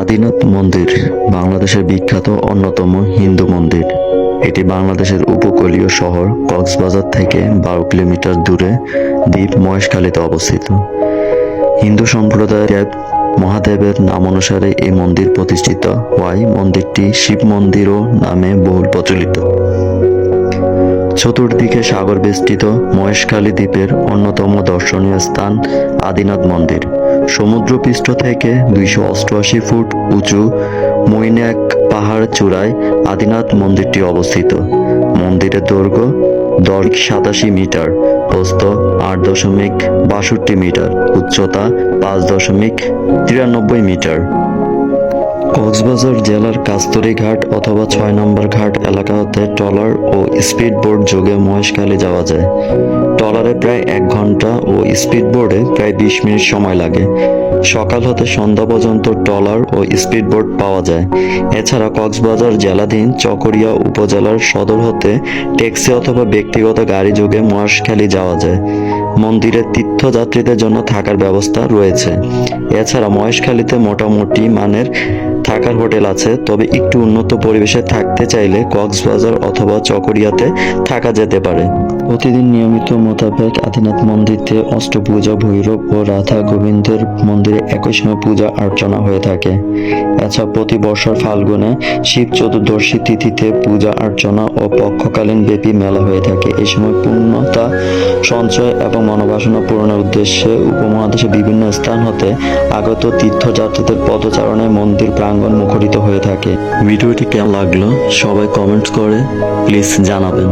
আদিনাথ মন্দির বাংলাদেশের বিখ্যাত অন্যতম হিন্দু মন্দির। এটি বাংলাদেশের উপকূলীয় শহর কক্সবাজার থেকে বারো কিলোমিটার দূরে দ্বীপ মহেশখালীতে অবস্থিত। হিন্দু সম্প্রদায়ের মহাদেবের নাম অনুসারে এই মন্দির প্রতিষ্ঠিত হওয়ায় মন্দিরটি শিব মন্দিরও নামে বহুল প্রচলিত। চতুর্দিকে সাগর বেষ্টিত মহেশখালী দ্বীপের অন্যতম দর্শনীয় স্থান আদিনাথ মন্দির। সমুদ্রপৃষ্ঠ থেকে দুইশো অষ্টআশি ফুট উঁচু মৈনাক পাহাড় চূড়ায় আদিনাথ মন্দিরটি অবস্থিত। মন্দিরের দৈর্ঘ্য দশ সাতাশি মিটার, প্রস্থ আট দশমিক বাষট্টি মিটার, উচ্চতা পাঁচ দশমিক তিরানব্বই মিটার। কক্সবাজার জেলার কাস্তরি ঘাট অথবা ছয় নম্বর ঘাট এলাকা হতে ট্রলার ও স্পিড বোট যোগে মহেশখালী যাওয়া যায়। ট্রলারে প্রায় এক ঘণ্টা ও স্পিড বোর্ডে প্রায় বিশ মিনিট সময় লাগে। সকাল হতে সন্ধ্যা পর্যন্ত ট্রলার ও স্পিড বোট পাওয়া যায়। এছাড়া কক্সবাজার জেলাধীন চকরিয়া উপজেলার সদর হতে ট্যাক্সি অথবা ব্যক্তিগত গাড়ি যোগে মহেশখালী যাওয়া যায়। মন্দিরে তীর্থযাত্রীদের জন্য থাকার ব্যবস্থা রয়েছে। এছাড়া মহেশখালীতে মোটামুটি মানের থাকার হোটেল আছে, তবে একটু উন্নত পরিবেশে থাকতে চাইলে কক্সবাজার অথবা চকরিয়াতে থাকা যেতে পারে। প্রতিদিন নিয়মিত মোতাবেক আদিনাথ মন্দিরতে অষ্টপূজা, ভৈরব ও রাধা গোবিন্দের মন্দিরে একই সময় পূজা অর্চনা হয়ে থাকে। এছাড়া প্রতি বছর ফাল্গুনে শিব চতুর্দশী তিথিতে পূজা অর্চনা ও পক্ষকালীন ব্যাপী মেলা হয়ে থাকে। এই সময় পূর্ণতা, সঞ্চয় এবং মনোবাসনা পূরণের উদ্দেশ্যে উপমহাদেশে বিভিন্ন স্থান হতে আগত তীর্থযাত্রীদের পদচারণে মন্দির প্রাঙ্গণ মুখরিত হয়ে থাকে। ভিডিওটি কেমন লাগল? সবাই কমেন্ট করে প্লিজ জানাবেন।